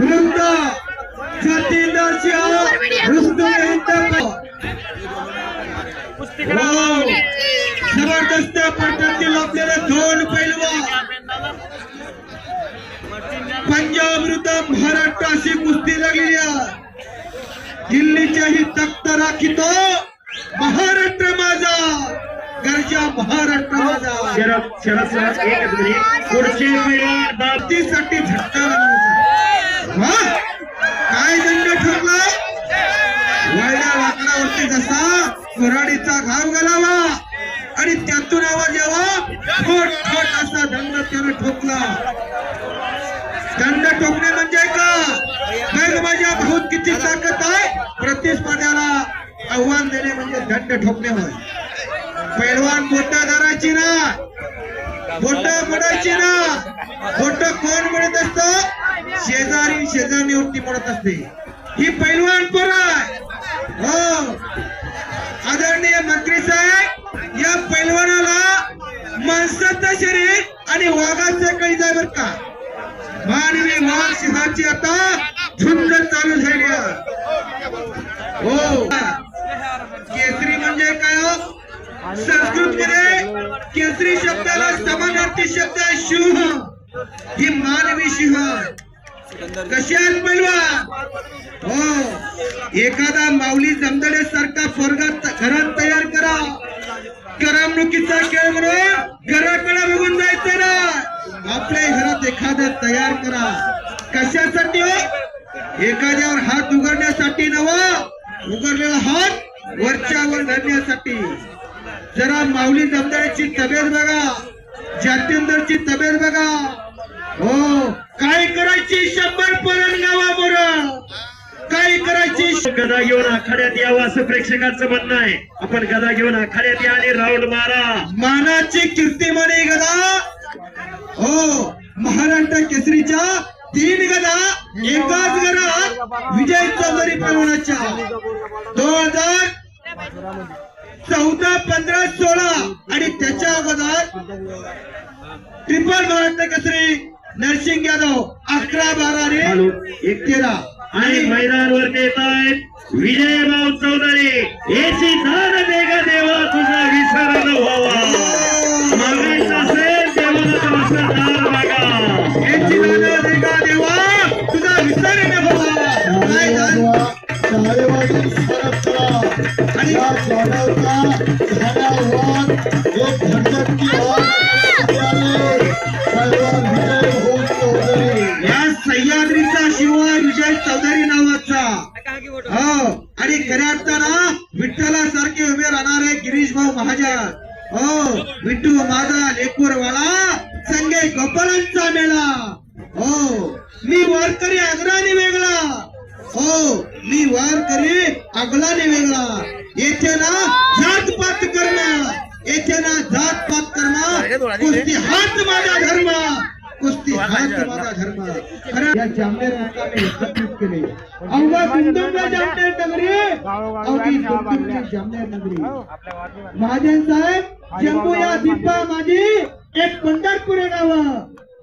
वृंद सतींदर सिंह रुस्तुम हो. जबरदस्त पद्धतीतील आपल्याला दोन पैलवान पंजाब विरुद्ध महाराष्ट्र अशी कुस्ती लागलेली आहे. दिल्लीच्या ही तख्त राखितो महाराष्ट्र माझा. गरजा महाराष्ट्र माझा. शरद शरद सर पुढचे पैलवान बाबतीसाठी झटका लागला? काय दंड ठरला वळल्या लाकडावरती जसा कुराडीचा घाव घालावा आणि त्यातून आवाज यावा ठोट ठोट असा दंड त्यानं ठोकला. दंड ठोकणे म्हणजे का? बघ माझ्या भाऊत किती ताकद आहे? प्रतिस्पर्ध्याला आव्हान देणे म्हणजे दंड ठोकणे होय. पैलवान बोट धरायची ना. बोट मोडायची ना. बोट कोण मिळत असतं? शेजारी शेजारणीवरती मोडत असते. ही पैलवान पोर आहे. हो. आदरणीय मंत्री साहेब या पैलवानाला माणसाचं शरीर आणि वाघाचं कळी जाय बर का? मानवी वाघ सिंहाची आता झुंड चालू झाली हो. केसरी म्हणजे काय हो? संस्कृत मध्ये केसरी शब्दाला समानार्थी शब्द आहे सिंह ही मानवी सिंह कशात कशी पैलवान? हो. एखादा माऊली जमदडे सारखा स्वर्गात घरात तयार करा. करमणुकीचा खेळ म्हणून घराकडे बघून जायचं ना. आपल्या घरात एखादा तयार करा. कशासाठी हो? एखाद्यावर हात उघडण्यासाठी नवा उघडलेला हात वरच्यावर धरण्यासाठी. जरा माऊली जमदाड्याची तब्येत बघा. जातींदरची तब्येत बघा. हो. काय करायची शंभर परण गावा बरं काय करायची गदा घेऊन आखाड्यात यावं असं प्रेक्षकांचं म्हणणं आहे. आपण गदा घेऊन आखाड्यात या आणि राऊंड मारा. मानाची कीर्ती म्हणे गदा. हो महाराष्ट्र केसरीच्या तीन गदा. एकाच घरात विजय चौधरी पैलवानाच्या दोन हजार चौदा पंधरा सोळा आणि त्याच्या अगोदर ट्रिपल महाराष्ट्र केसरी. नरसिंग यादव अकरा बारा. रे. एक तेरा आणि मैदानवर येत आहेत विजय भाऊ चौधरी. याची दान देगा देवा तुझा विसर न व्हावा. मागायचं असेल देवाला वस्त्रदार मागा. याची दादा देगा देवा तुझा विसर न व्हावा. काय दान? आणि या सह्याद्रीचा शिवाय विजय चौधरी नावाचा. हो आणि खऱ्या अर्थानं विठ्ठला सारखे उभे राहणारे गिरीश भाऊ महाजन. हो विठ्ठू माझा लेकूर वाळा संगे गोपालांचा मेळा. हो मी वारकरी अग्राने वेगळा. हो मी वारकरी अगलाने वेगळा. येथे ना जात पात कर्म येथे ना जात पात कर्म कुस्ती हात माझा धर्म. कुस्ती हात माझा धर्म? खरं या जामनेर मुक्कामी एकत्रित केले. अवघा बिंदुंगा जामनेर नगरी? अवघी बिंदुंगी जामनेर नगरी. महाजन साहेब जम्बू या दीपा माझी एक पंढरपूर गाव.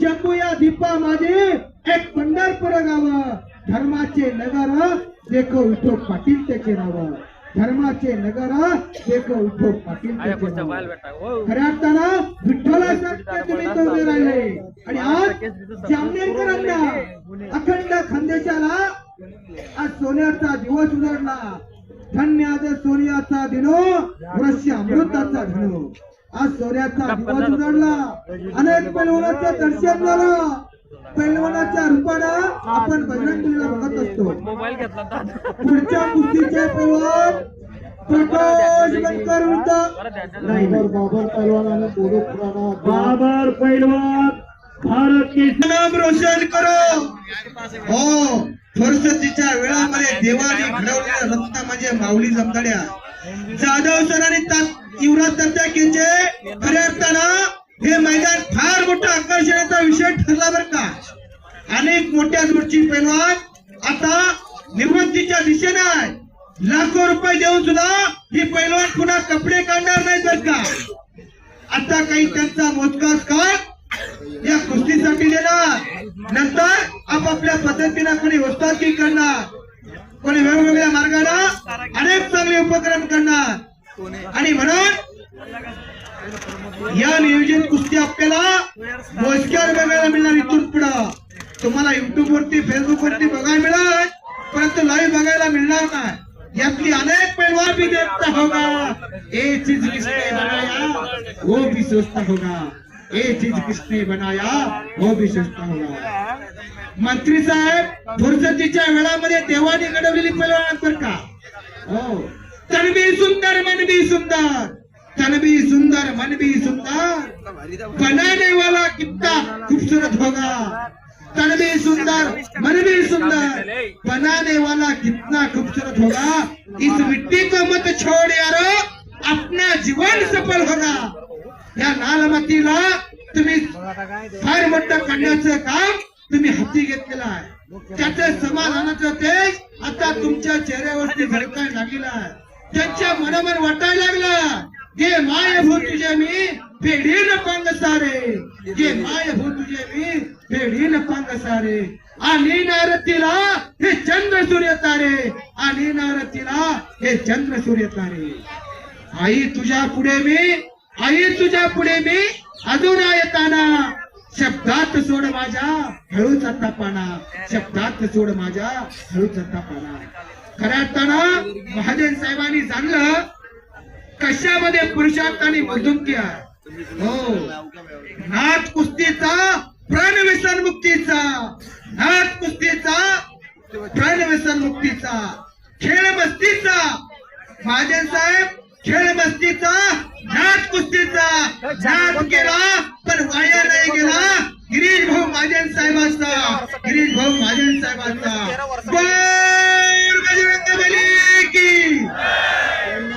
जम्बू या दीपा माझी एक पंढरपूर गाव. धर्माचे नगर देखो विठो पाटील त्याचे नाव. धर्माचे नगर देखो विठो पाटील नाव. खऱ्या अर्थानं उभे राहिले. आणि आज जामनेरकरांना अखंड खानदेशाला आज सोन्याचा दिवस उजाडला धन्य आज सोनियाचा दिनो वृक्ष अमृताचा धनो आज सोन्याचा दिवस उजाडला अनेक पैलवानाचं दर्शन झालं पैलवानाच्या रूपानं आपण बघत असतो पुढच्या कुस्तीचे पैलवान प्रकाश बनकर विरुद्ध नाही बाबर पहलवान आणि बोडो खुराना बाबर पैलवान भारत की नाम रोशन करो. हो फरसतीच्या वेळामध्ये देवाने घडवलेल्या रत्न म्हणजे माऊली जमदाड्या. जाधव सर आणि युवराज दत्ताकेचे खऱ्या अर्थानं हे मैदान फार मोठा आकर्षणाचा विषय ठरला बरं का. अनेक मोठ्या दूरची पैलवान आता निवृत्तीच्या दिशेने आहे लाखो रुपये देऊन सुद्धा ही पैलवान पुन्हा कपडे काढणार नाही बरं का? आता काही त्यांचा मोजकाच काळ या कुस्तीसाठी देणार. नंतर आपापल्या पद्धतीनं कोणी वस्तादगी करणार. कोणी वेगवेगळ्या मार्गाने अनेक चांगले उपक्रम करणार. आणि म्हणून या नियोजन कुस्ती आपल्याला मोजक्यावर बघायला मिळणार इथून पुढं. तुम्हाला युट्यूब वरती फेसबुक वरती बघायला मिळत परंतु लाईव्ह बघायला मिळणार नाही. यातली अनेक पैलवान भी देखता होगा ये चीज किसने बनाया? वो भी सोचता होगा. ये चीज किसने बनाया? वो भी सोचता होगा. मंत्री साहेब फुरसतीच्या वेळामध्ये देवाने घडवलेली पैलवान का? हो. तनबी सुंदर मनबी सुंदर. तनबी सुंदर मनबी सुंदर. बनाने वाला कितना खूबसूरत होगा. तन भी सुंदर मन भी सुंदर. बनाने वाला कितना खूबसूरत होगा। इस मिट्टी को मत छोड़ यारो अपना जीवन सफल होगा। या लालमतीला तुम्ही फार मोठं करण्याचं काम तुम्ही हाती घेतलेलं आहे. त्याचं समाधानाचं तेज आता तुमच्या चेहऱ्यावरती झळकायला लागलेलं आहे. त्यांच्या मनावर वाटायला लागलं. जे माय भू तुझे मी. पेढीन पंग सारे। जे माय भू हो तुझे मी पेढीन पंग सारे। आणि नारतीला हे चंद्र सूर्य तारे। आणि नारतीला हे चंद्र सूर्य तारे। आई तुझ्या पुढे मी आई तुझ्या पुढे मी अजून येताना शब्दात सोड माझ्या हळूचा तापाना। शब्दात सोड माझ्या हळूचा तापाना। खऱ्या अर्थानं महाजन साहेबांनी जाणलं कशामध्ये पुरुषार्थ आणि मधुंकी आहे नाथ कुस्तीचा प्राण व्यसन मुक्तीचा. नाथ कुस्तीचा प्राण व्यसन मुक्तीचा. खेळ मस्तीचा महाजन साहेब खेळ मस्तीचा नाथ कुस्तीचा. नाथ केला पण वाया नाही गेला. गिरीश भाऊ महाजन साहेबांचा. गिरीश भाऊ महाजन साहेबांचा. बोल बजरंगबली की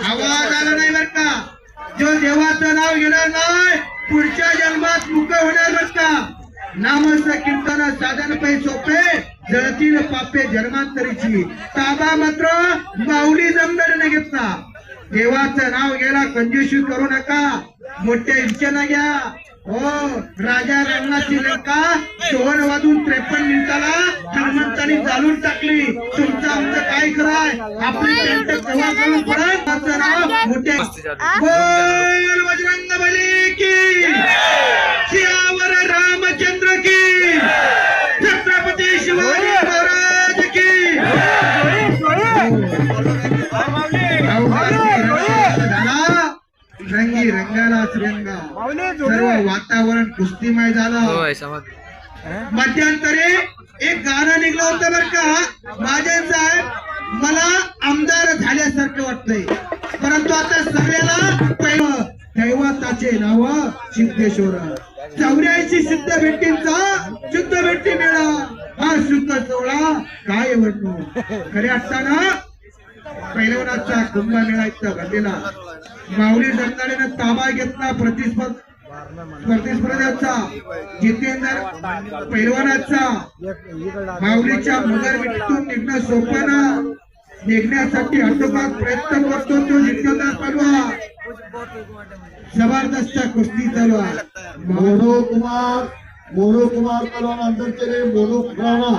आवाज आला नाही बर का जो देवाचं नाव घेणार नाही पुढच्या जन्मात मुक होणार का? नामस कीर्तन साधन पै सोपे जळतील पापे जन्मांतरीची. ताबा मात्र माऊली जमदारीने घेतला. देवाचं नाव घ्यायला कंजूशी करू नका. मोठ्या इच्छेनं घ्या. हो राजा रंगाची लंका दोन वाजून त्रेपन्न मिनिटाला हनुमंतांनी चालून टाकली. तुमचं आमचं काय कराय आपली त्यांचं करून नाव बोल बजरंग बली की! रंगी सर्व वातावरण कुस्तीमय झालं. मध्यंतरी एक गाणं निघलं होतं बर का? महाजन साहेब मला आमदार झाल्यासारखं वाटतंय. परंतु आता सगळ्याला पहिलं दैवताचे नाव सिद्धेश्वर. चौऱ्याऐंशी सिद्ध भेटींचा शुद्ध भेटी मेळा. हा शुद्ध सोहळा काय वर्णू खरे असताना पैलवानाचा कुंभमेळा इथं भरलेला. माऊली जगदाळेनं ताबा घेतला प्रतिस्पर्ध स्पर्धेचा जितेंद्र पैलवानाचा. माऊलीच्या मगर विटून निघणं सोपं ना? निघण्यासाठी हटोपात प्रयत्न करतो तो जितेंद्र पैलवान जबरदस्त कुस्ती चालू आहे मोनो कुमार मोनो कुमार पहलवान अंदर केले मोनो खुराना.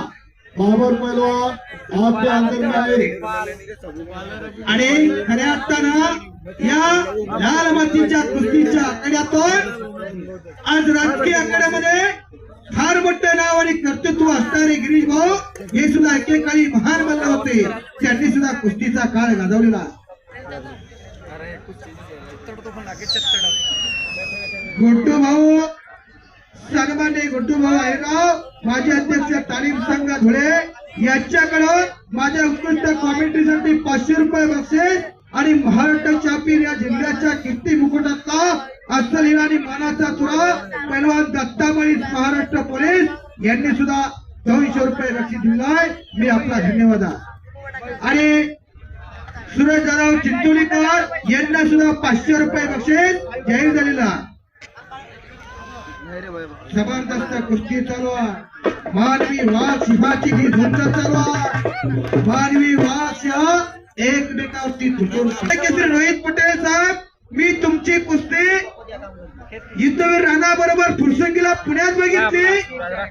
बाबर पहलवान आपके अंदर में आए। आणि खऱ्या अर्थानं या लाल मातीच्या कुस्तीच्या आखाड्यातून आज राजकीय आखाड्यामध्ये फार मोठं नाव आणि कर्तृत्व असणारे गिरीश भाऊ हे सुद्धा एकेकाळी महान मल्ल होते. त्यांनी सुद्धा कुस्तीचा काळ गाजवलेला. गोटू भाऊ सन्मान्य गुड्डूभाऊ आहेराव माजी अध्यक्ष तालीम संघ धुळे यांच्याकडून माझ्या उत्कृष्ट कॉमेंट्रीसाठी पाचशे रुपये बक्षीस आणि महाराष्ट्र चॅम्पियन या जिल्ह्याच्या कीर्ती मुकुटातला अस्सल आणि मानाचा तुरा पैलवान दत्तामळी महाराष्ट्र पोलीस यांनी सुद्धा दोनशे रुपये बक्षीस दिलाय मी आपला धन्यवाद आणि सुरेश जाधव चिंचोलीकर यांना सुद्धा पाचशे रुपये बक्षीस जाहीर झालेला आहे. जबरदस्त कुस्ती चालू मानवी वाद शिवाची ही झुंज चालू मानवी वाद शिव एकमेकावरती तुटून केसरी रोहित पटेल साहेब मी तुमची कुस्ती युद्धवीर राणा बरोबर फुरसंगीला पुण्यात बघितली.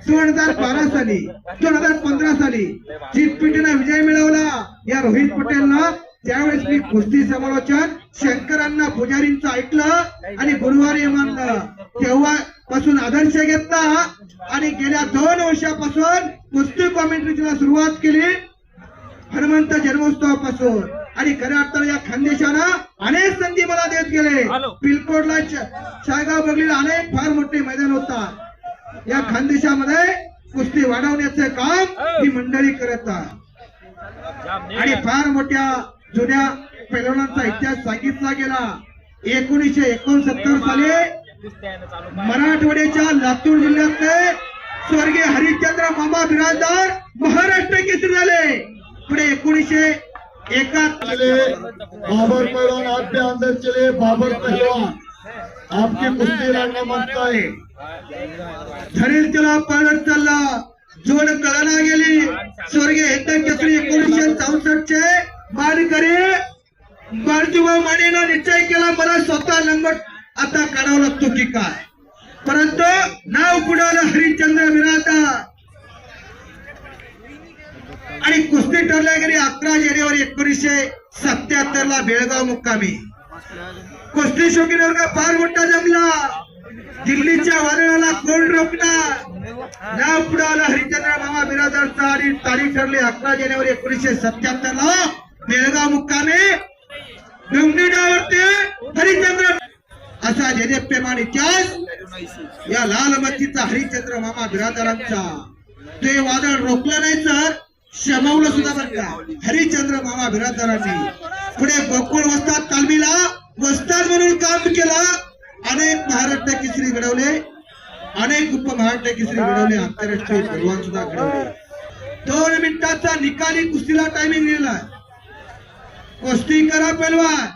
दोन हजार बारा साली दोन हजार पंधरा साली चितपिटीनं विजय मिळवला. या रोहित पटेलना त्यावेळेस मी कुस्ती समालोचन शंकरांना पुजारींचं ऐकलं आणि गुरुवारी मानलं तेव्हा पासून आदर्श घेतला आणि गेल्या दोन वर्षापासून कुस्ती कॉमेंट्रीला सुरुवात केली हनुमंत जन्मोत्सवापासून. आणि खऱ्या अर्थानं या खानदेशानं अनेक संधी मला देत गेले. पिलकोडला शाळगाव बगलीला अनेक फार मोठे मैदान होतात या खानदेशामध्ये कुस्ती वाढवण्याचं काम ही मंडळी करत आणि फार मोठ्या जुन्या पैलवानांचा इतिहास सांगितला गेला. एकोणीसशे एकोणसत्तर साली मराठवाड्याच्या लातूर जिल्ह्यातले स्वर्गीय हरिश्चंद्र मामा बिराजदार महाराष्ट्र केसरी झाले. पुढे चले बाबर पहलवान आपके अंदर चले बाबर पहलवान आपकी कुस्ती लड़ना मांगता है ठरेल त्याला पळत चालला. जोड कळना गेली. स्वर्गीय हेतन केसरी एकोणीसशे चौसष्ट चे मानकरी बारजूभाऊ मानेनं निश्चय केला मला आता काढावा लागतो की काय? परंतु नाव पुढावलं हरिश्चंद्र विराटा आणि कुस्ती ठरल्या गेली अकरा जानेवारी एकोणीसशे सत्याहत्तर ला बेळगाव मुक्कामी. कुस्ती शोकी वर्ग फार मोठा जमला. दिल्लीच्या वादळाला कोण रोखणार? नाव पुढे हरिश्चंद्र मामा बिरादरचा आणि तारीख ठरली अकरा जानेवारी एकोणीसशे सत्याहत्तर ला बेळगाव मुक्कामी. जेजेप्यमान या लाल मच्छीचा हरिचंद्र मामा बिरादारांचा. ते वादळ रोखलं नाही तर शमवलं सुद्धा बरं का? हरिचंद्र मामा बिरादारांनी. पुढे गोकुळ वस्तात तालमीला वस्ताद म्हणून काम केलं. अनेक महाराष्ट्र केसरी घडवले. अनेक उप महाराष्ट्र केसरी घडवले. आंतरराष्ट्रीय पैलवान सुद्धा घडवले. दोन मिनिटाचा निकाली कुस्तीला टायमिंग दिला कुस्ती करा पैलवान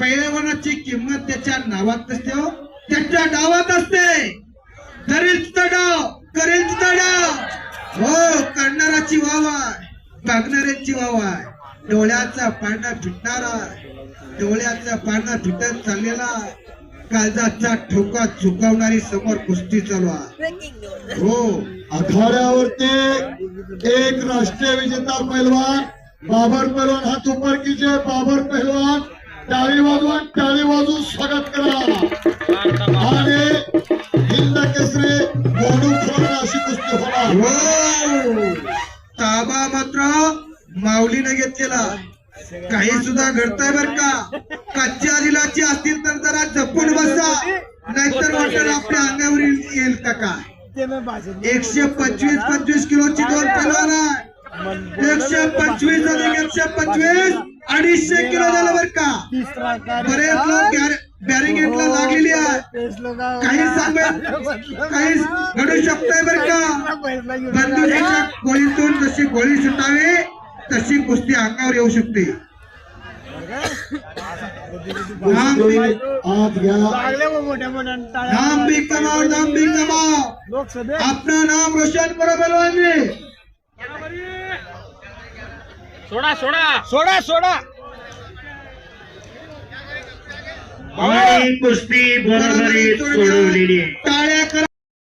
पैलवानाची किंमत त्याच्या नावात नसते हो. त्याच्या डावात असते. करेल तिथं डाव करेल तिथं डाव. हो काढणाराची वाव आहे. बघणाऱ्यांची वाव आहे. डोळ्याचा पांढरा फिटणारा डोळ्याचा पांढरा फिटत चाललेला काळजाचा ठोका चुकवणारी समोर कुस्ती चालू आहे. हो. आखाड्यावरती एक राष्ट्रीय विजेता पहलवान बाबर पहलवान हा ऊपर कीजिए बाबर पहलवान टाळी वाजवा टाळी वाजवून स्वागत करा. आणि हिंद केसरी गोडू खोलणं अशी कुस्ती होणार. ताबा मात्र माऊलीने घेतलेला. काही सुद्धा घडतंय बर का? कच्च्या दिलाची असतील तर जरा जपून बसा. नाहीतर वाटेल आपल्या अंगावर येईल का काय? एकशे पंचवीस पंचवीस किलोची दोन तलवार आहे एकशे पंचवीस अधिक एकशे पंचवीस. अडीचशे किलो झालं बर का? बरेच लोक बॅरिगेटला लागलेली आहे. काही सांगत काही घडू शकतंय बर का? बंदुकीच्या गोळीतून जशी गोळी सुटावी तशी कुस्ती अंगावर येऊ शकते. नाम भी नाम भी कमाओ नाम भी कमाओ लोकसभेत. अपना नाम रोशन करो बलवान सोडा सोडा. सोडा सोडा. कुस्ती बरोबरीत सोडवलेली आहे. टाळ्या करा.